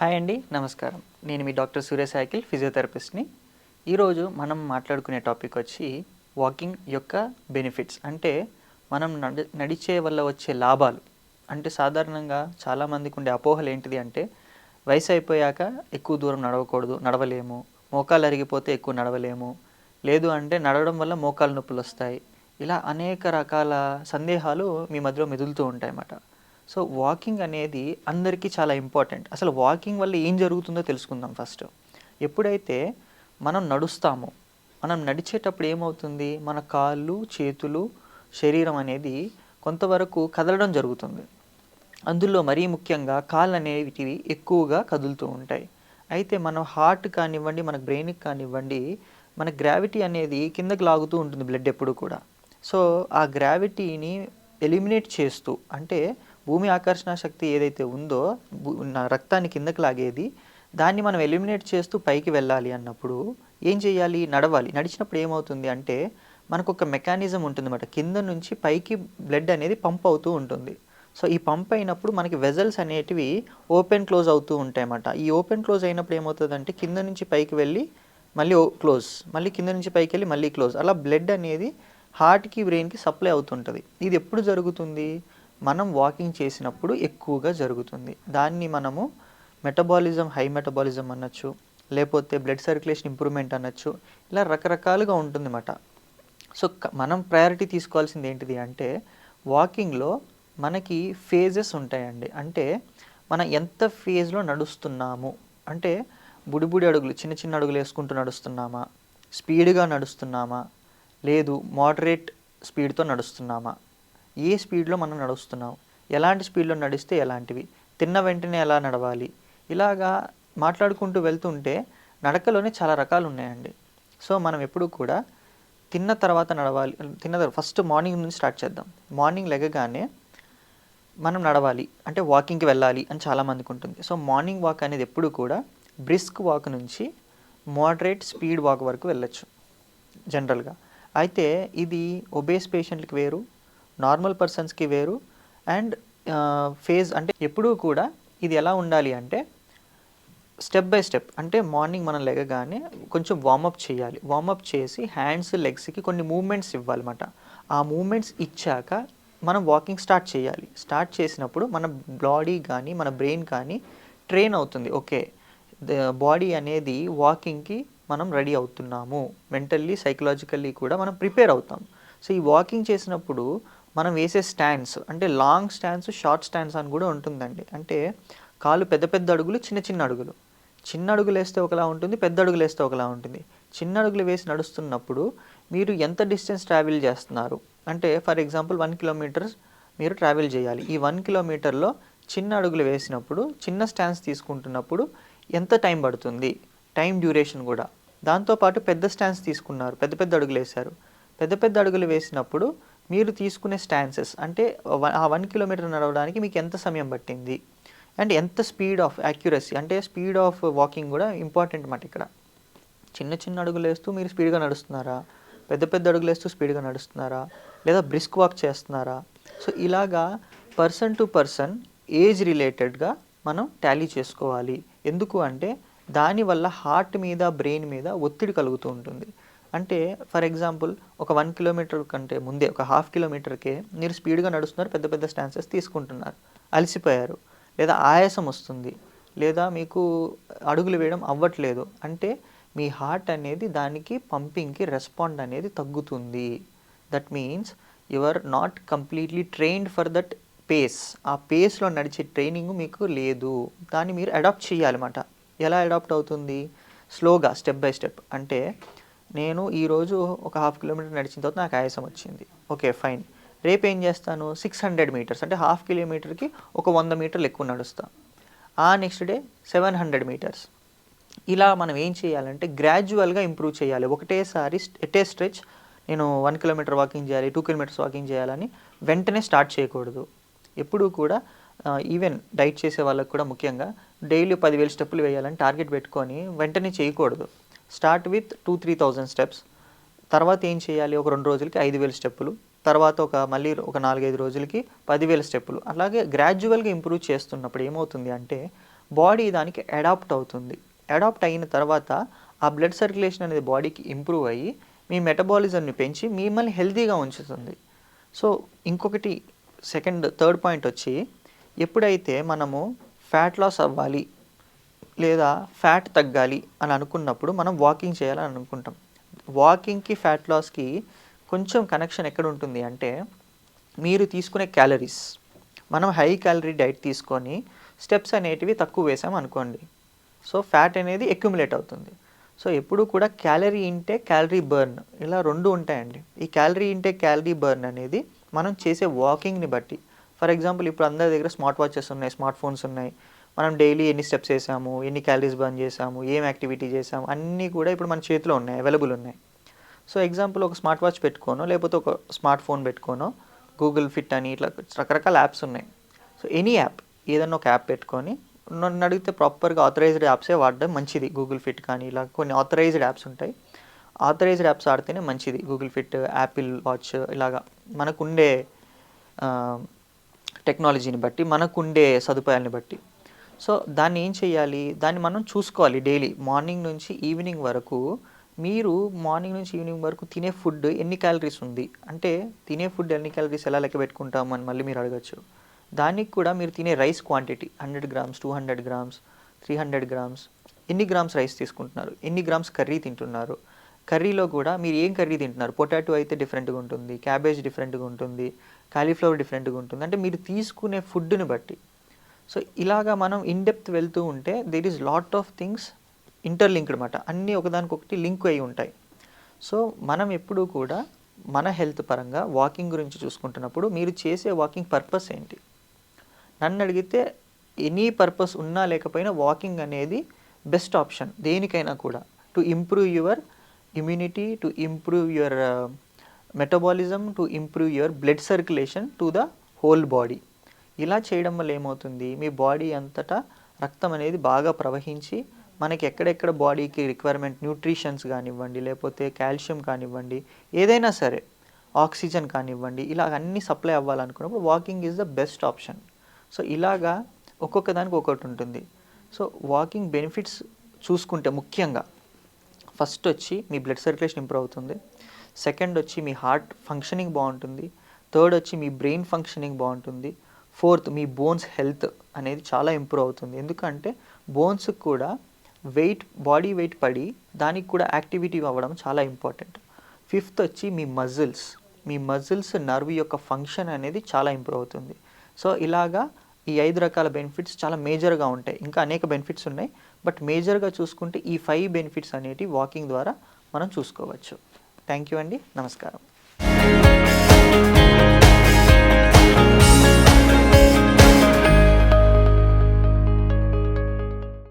Hi అండి నమస్కారం. నేను మీ డాక్టర్ సూర్య సైకిల్ ఫిజియోథెరపిస్ట్ని. ఈరోజు మనం మాట్లాడుకునే టాపిక్ వచ్చి వాకింగ్ యొక్క బెనిఫిట్స్. అంటే మనం నడి నడిచే వల్ల వచ్చే లాభాలు. అంటే సాధారణంగా చాలామందికి ఉండే అపోహలు ఏంటిది అంటే వయసు అయిపోయాక ఎక్కువ దూరం నడవకూడదు నడవలేము. మోకాలు అరిగిపోతే ఎక్కువ నడవలేము. లేదు అంటే నడవడం వల్ల మోకాలు నొప్పులు వస్తాయి. ఇలా అనేక రకాల సందేహాలు మీ మధ్యలో మెదులుతూ ఉంటాయి అన్నమాట సో వాకింగ్ అనేది అందరికీ చాలా ఇంపార్టెంట్. అసలు వాకింగ్ వల్ల ఏం జరుగుతుందో తెలుసుకుందాం ఫస్ట్. ఎప్పుడైతే మనం నడుస్తామో మనం నడిచేటప్పుడు ఏమవుతుంది? మన కాళ్ళు చేతులు శరీరం అనేది కొంతవరకు కదలడం జరుగుతుంది. అందులో మరీ ముఖ్యంగా కాళ్ళు అనేటివి ఎక్కువగా కదులుతూ ఉంటాయి. అయితే మన హార్ట్ కానివ్వండి మన బ్రెయిన్కి కానివ్వండి మన గ్రావిటీ అనేది కిందకి లాగుతూ ఉంటుంది బ్లడ్ ఎప్పుడు కూడా. సో ఆ గ్రావిటీని ఎలిమినేట్ చేస్తూ అంటే భూమి ఆకర్షణ శక్తి ఏదైతే ఉందో భూ- నా రక్తాన్ని కిందకి లాగేది దాన్ని మనం ఎలిమినేట్ చేస్తూ పైకి వెళ్ళాలి అన్నప్పుడు ఏం చేయాలి? నడవాలి. నడిచినప్పుడు ఏమవుతుంది అంటే మనకు ఒక మెకానిజం ఉంటుంది అన్నమాట కింద నుంచి పైకి బ్లడ్ అనేది పంప్ అవుతూ ఉంటుంది. సో ఈ పంప్ అయినప్పుడు మనకి వెజల్స్ అనేటివి ఓపెన్ క్లోజ్ అవుతూ ఉంటాయి అన్నమాట ఈ ఓపెన్ క్లోజ్ అయినప్పుడు ఏమవుతుందంటే కింద నుంచి పైకి వెళ్ళి మళ్ళీ క్లోజ్. మళ్ళీ కింద నుంచి పైకి వెళ్ళి మళ్ళీ క్లోజ్. అలా బ్లడ్ అనేది హార్ట్కి బ్రెయిన్కి సప్లై అవుతుంటుంది. ఇది ఎప్పుడు జరుగుతుంది? మనం వాకింగ్ చేసినప్పుడు ఎక్కువగా జరుగుతుంది. దాన్ని మనము మెటబాలిజం హై మెటబాలిజం అనొచ్చు లేకపోతే బ్లడ్ సర్క్యులేషన్ ఇంప్రూవ్మెంట్ అనొచ్చు ఇలా రకరకాలుగా ఉంటుందన్నమాట. సో మనం ప్రయారిటీ తీసుకోవాల్సింది ఏంటిది అంటే వాకింగ్లో మనకి ఫేజెస్ ఉంటాయండి. అంటే మనం ఎంత ఫేజ్లో నడుస్తున్నాము? అంటే బుడిబుడి అడుగులు చిన్న చిన్న అడుగులు వేసుకుంటూ నడుస్తున్నామా? స్పీడ్గా నడుస్తున్నామా? లేదు మోడరేట్ స్పీడ్తో నడుస్తున్నామా? ఏ స్పీడ్లో మనం నడుస్తున్నాం? ఎలాంటి స్పీడ్లో నడిస్తే ఎలాంటివి? తిన్న వెంటనే ఎలా నడవాలి? ఇలాగా మాట్లాడుకుంటూ వెళ్తుంటే నడకలోనే చాలా రకాలు ఉన్నాయండి. సో మనం ఎప్పుడూ కూడా తిన్న తర్వాత నడవాలి తిన్న తర్వాత ఫస్ట్ మార్నింగ్ నుంచి స్టార్ట్ చేద్దాం. మార్నింగ్ లెగగానే మనం నడవాలి అంటే వాకింగ్కి వెళ్ళాలి అని చాలామందికి ఉంటుంది. సో మార్నింగ్ వాక్ అనేది ఎప్పుడు కూడా బ్రిస్క్ వాక్ నుంచి మోడరేట్ స్పీడ్ వాక్ వరకు వెళ్ళొచ్చు జనరల్గా. అయితే ఇది ఒబేస్ పేషెంట్లకి వేరు నార్మల్ పర్సన్స్కి వేరు. అండ్ ఫేజ్ అంటే ఎప్పుడూ కూడా ఇది ఎలా ఉండాలి అంటే స్టెప్ బై స్టెప్ అంటే మార్నింగ్ మనం లెగగానే కొంచెం వార్మప్ చేయాలి. వార్మప్ చేసి హ్యాండ్స్ లెగ్స్కి కొన్ని మూమెంట్స్ ఇవ్వాలన్నమాట. ఆ మూమెంట్స్ ఇచ్చాక మనం వాకింగ్ స్టార్ట్ చేయాలి. స్టార్ట్ చేసినప్పుడు మన బాడీ కానీ మన బ్రెయిన్ కానీ ట్రైన్ అవుతుంది. ఓకే బాడీ అనేది వాకింగ్కి మనం రెడీ అవుతున్నాము. మెంటల్లీ సైకలాజికల్లీ కూడా మనం ప్రిపేర్ అవుతాం. సో ఈ వాకింగ్ చేసినప్పుడు మనం వేసే స్టాండ్స్ అంటే లాంగ్ స్టాండ్స్ షార్ట్ స్టాండ్స్ అని కూడా ఉంటుందండి. అంటే కాలు పెద్ద పెద్ద అడుగులు చిన్న చిన్న అడుగులు. చిన్న అడుగులు వేస్తే ఒకలా ఉంటుంది పెద్ద అడుగులు వేస్తే ఒకలా ఉంటుంది. చిన్న అడుగులు వేసి నడుస్తున్నప్పుడు మీరు ఎంత డిస్టెన్స్ ట్రావెల్ చేస్తున్నారు? అంటే ఫర్ ఎగ్జాంపుల్ వన్ కిలోమీటర్స్ మీరు ట్రావెల్ చేయాలి. ఈ వన్ కిలోమీటర్లో చిన్న అడుగులు వేసినప్పుడు చిన్న స్టాండ్స్ తీసుకుంటున్నప్పుడు ఎంత టైం పడుతుంది? టైం డ్యూరేషన్ కూడా. దాంతోపాటు పెద్ద స్టాండ్స్ తీసుకున్నారు పెద్ద పెద్ద అడుగులు వేశారు. పెద్ద పెద్ద అడుగులు వేసినప్పుడు మీరు తీసుకునే స్టాన్సెస్ అంటే ఆ వన్ కిలోమీటర్ నడవడానికి మీకు ఎంత సమయం పట్టింది? అండ్ ఎంత స్పీడ్ ఆఫ్ యాక్యురసీ అంటే స్పీడ్ ఆఫ్ వాకింగ్ కూడా ఇంపార్టెంట్ అన్నమాట ఇక్కడ. చిన్న చిన్న అడుగులు వేస్తూ మీరు స్పీడ్గా నడుస్తున్నారా? పెద్ద పెద్ద అడుగులు వేస్తూ స్పీడ్గా నడుస్తున్నారా? లేదా బ్రిస్క్ వాక్ చేస్తున్నారా? సో ఇలాగా పర్సన్ టు పర్సన్ ఏజ్ రిలేటెడ్గా మనం టాలీ చేసుకోవాలి. ఎందుకు అంటే దానివల్ల హార్ట్ మీద బ్రెయిన్ మీద ఒత్తిడి కలుగుతూ ఉంటుంది. అంటే ఫర్ ఎగ్జాంపుల్ ఒక వన్ కిలోమీటర్ కంటే ముందే ఒక హాఫ్ కిలోమీటర్కే మీరు స్పీడ్గా నడుస్తున్నారు పెద్ద పెద్ద స్టాన్సెస్ తీసుకుంటున్నారు. అలసిపోయారు. లేదా ఆయాసం వస్తుంది. లేదా మీకు అడుగులు వేయడం అవ్వట్లేదు. అంటే మీ హార్ట్ అనేది దానికి పంపింగ్కి రెస్పాండ్ అనేది తగ్గుతుంది. That means you are not completely trained for that pace ఆ పేస్లో నడిచే ట్రైనింగ్ మీకు లేదు. దాన్ని మీరు అడాప్ట్ చేయాలన్నమాట. ఎలా అడాప్ట్ అవుతుంది? స్లోగా స్టెప్ బై స్టెప్ అంటే నేను ఈరోజు ఒక హాఫ్ కిలోమీటర్ నడిచిన తర్వాత నాకు ఆయాసం వచ్చింది. Okay fine. రేపు ఏం చేస్తాను? Six hundred meters. అంటే హాఫ్ కిలోమీటర్కి ఒక వంద మీటర్లు ఎక్కువ నడుస్తా. ఆ next day seven hundred meters. ఇలా మనం ఏం చేయాలంటే గ్రాడ్యువల్గా ఇంప్రూవ్ చేయాలి. ఒకటేసారి ఎటే స్ట్రెచ్ నేను వన్ కిలోమీటర్ వాకింగ్ చేయాలి టూ కిలోమీటర్స్ వాకింగ్ చేయాలని వెంటనే స్టార్ట్ చేయకూడదు. ఎప్పుడూ కూడా ఈవెన్ డైట్ చేసే వాళ్ళకు కూడా ముఖ్యంగా డైలీ పదివేలు స్టెప్పులు వేయాలని టార్గెట్ పెట్టుకొని వెంటనే చేయకూడదు. Start with two three thousand steps. తర్వాత ఏం చేయాలి? ఒక రెండు రోజులకి ఐదు వేల స్టెప్పులు. తర్వాత ఒక మళ్ళీ ఒక నాలుగైదు రోజులకి పదివేల స్టెప్పులు. అలాగే గ్రాడ్యువల్గా ఇంప్రూవ్ చేస్తున్నప్పుడు ఏమవుతుంది అంటే బాడీ దానికి అడాప్ట్ అవుతుంది. అడాప్ట్ అయిన తర్వాత ఆ బ్లడ్ సర్క్యులేషన్ అనేది బాడీకి ఇంప్రూవ్ అయ్యి మీ మెటబాలిజంని పెంచి మిమ్మల్ని హెల్తీగా ఉంచుతుంది. సో ఇంకొకటి సెకండ్ థర్డ్ పాయింట్ వచ్చి ఎప్పుడైతే మనము ఫ్యాట్ లాస్ అవ్వాలి లేదా ఫ్యాట్ తగ్గాలి అని అనుకున్నప్పుడు మనం వాకింగ్ చేయాలని అనుకుంటాం. వాకింగ్కి ఫ్యాట్ లాస్కి కొంచెం కనెక్షన్ ఎక్కడ ఉంటుంది అంటే మీరు తీసుకునే క్యాలరీస్ మనం హై క్యాలరీ డైట్ తీసుకొని స్టెప్స్ అనేటివి తక్కువ వేసాం అనుకోండి. సో ఫ్యాట్ అనేది అక్యుములేట్ అవుతుంది. సో ఎప్పుడు కూడా క్యాలరీ ఇంటే క్యాలరీ బర్న్ ఇలా రెండు ఉంటాయండి. ఈ క్యాలరీ ఇంటే క్యాలరీ బర్న్ అనేది మనం చేసే వాకింగ్ని బట్టి. ఫర్ ఎగ్జాంపుల్ ఇప్పుడు అందరి దగ్గర స్మార్ట్ వాచెస్ ఉన్నాయి స్మార్ట్ ఫోన్స్ ఉన్నాయి. మనం డైలీ ఎన్ని స్టెప్స్ వేసాము ఎన్ని క్యాలరీస్ బర్న్ చేసాము ఏం యాక్టివిటీ చేసాము అన్నీ కూడా ఇప్పుడు మన చేతిలో ఉన్నాయి అవైలబుల్ ఉన్నాయి. సో ఎగ్జాంపుల్ ఒక స్మార్ట్ వాచ్ పెట్టుకోను లేకపోతే ఒక స్మార్ట్ ఫోన్ పెట్టుకోను గూగుల్ ఫిట్ అని ఇట్లా రకరకాల యాప్స్ ఉన్నాయి. సో ఎనీ యాప్ ఏదన్నా ఒక యాప్ పెట్టుకొని నన్ను అడిగితే ప్రాపర్గా ఆథరైజ్డ్ యాప్సే వాడడం మంచిది. గూగుల్ ఫిట్ కానీ ఇలా కొన్ని ఆథరైజ్డ్ యాప్స్ ఉంటాయి. ఆథరైజ్డ్ యాప్స్ ఆడితేనే మంచిది. గూగుల్ ఫిట్ యాపిల్ వాచ్ ఇలాగా మనకుండే టెక్నాలజీని బట్టి మనకుండే సదుపాయాలని బట్టి. సో దాన్ని ఏం చేయాలి? దాన్ని మనం చూసుకోవాలి డైలీ. మార్నింగ్ నుంచి ఈవినింగ్ వరకు మీరు మార్నింగ్ నుంచి ఈవినింగ్ వరకు తినే ఫుడ్ ఎన్ని క్యాలరీస్ ఉంది? అంటే తినే ఫుడ్ ఎన్ని క్యాలరీస్ ఎలా లెక్క పెట్టుకుంటాం అని మళ్ళీ మీరు అడగచ్చు. దానికి కూడా మీరు తినే rice quantity hundred grams two hundred grams three hundred grams ఎన్ని గ్రామ్స్ రైస్ తీసుకుంటున్నారు? ఎన్ని గ్రామ్స్ కర్రీ తింటున్నారు? కర్రీలో కూడా మీరు ఏం కర్రీ తింటున్నారు? పొటాటో అయితే డిఫరెంట్గా ఉంటుంది క్యాబేజ్ డిఫరెంట్గా ఉంటుంది కాలీఫ్లవర్ డిఫరెంట్గా ఉంటుంది. అంటే మీరు తీసుకునే ఫుడ్ని బట్టి సో ఇలాగా మనం ఇన్ డెప్త్ వెళ్తూ ఉంటే there is lot of things interlinked అనమాట అన్నీ ఒకదానికొకటి లింక్ అయి ఉంటాయి. సో మనం ఎప్పుడూ కూడా మన హెల్త్ పరంగా వాకింగ్ గురించి చూసుకుంటున్నప్పుడు మీరు చేసే వాకింగ్ పర్పస్ ఏంటి? నన్ను అడిగితే ఎనీ పర్పస్ ఉన్నా లేకపోయినా వాకింగ్ అనేది బెస్ట్ ఆప్షన్. దేనికైనా కూడా. To improve your immunity to improve your metabolism to improve your blood circulation to the whole body ఇలా చేయడం వల్ల ఏమవుతుంది? మీ బాడీ అంతటా రక్తం అనేది బాగా ప్రవహించి మనకి ఎక్కడెక్కడ బాడీకి రిక్వైర్మెంట్ న్యూట్రిషన్స్ కానివ్వండి లేకపోతే కాల్షియం కానివ్వండి ఏదైనా సరే ఆక్సిజన్ కానివ్వండి ఇలా అన్నీ supply అవ్వాలనుకున్నప్పుడు walking is the best option so ఇలాగా ఒక్కొక్క దానికి ఒక్కొక్కటి ఉంటుంది. సో వాకింగ్ బెనిఫిట్స్ చూసుకుంటే ముఖ్యంగా ఫస్ట్ వచ్చి మీ బ్లడ్ సర్క్యులేషన్ ఇంప్రూవ్ అవుతుంది. సెకండ్ వచ్చి మీ హార్ట్ ఫంక్షనింగ్ బాగుంటుంది. థర్డ్ వచ్చి మీ బ్రెయిన్ ఫంక్షనింగ్ బాగుంటుంది. ఫోర్త్ మీ బోన్స్ హెల్త్ అనేది చాలా ఇంప్రూవ్ అవుతుంది. ఎందుకంటే బోన్స్ కూడా వెయిట్ బాడీ వెయిట్ పడి దానికి కూడా యాక్టివిటీ అవ్వడం చాలా ఇంపార్టెంట్. ఫిఫ్త్ వచ్చి మీ మజిల్స్. మీ మజిల్స్ నర్వ్ యొక్క ఫంక్షన్ అనేది చాలా ఇంప్రూవ్ అవుతుంది. సో ఇలాగా ఈ ఐదు రకాల బెనిఫిట్స్ చాలా మేజర్గా ఉంటాయి. ఇంకా అనేక బెనిఫిట్స్ ఉన్నాయి. బట్ మేజర్గా చూసుకుంటే ఈ ఫైవ్ బెనిఫిట్స్ అనేటివి వాకింగ్ ద్వారా మనం చూసుకోవచ్చు. థ్యాంక్ యూ అండి. నమస్కారం.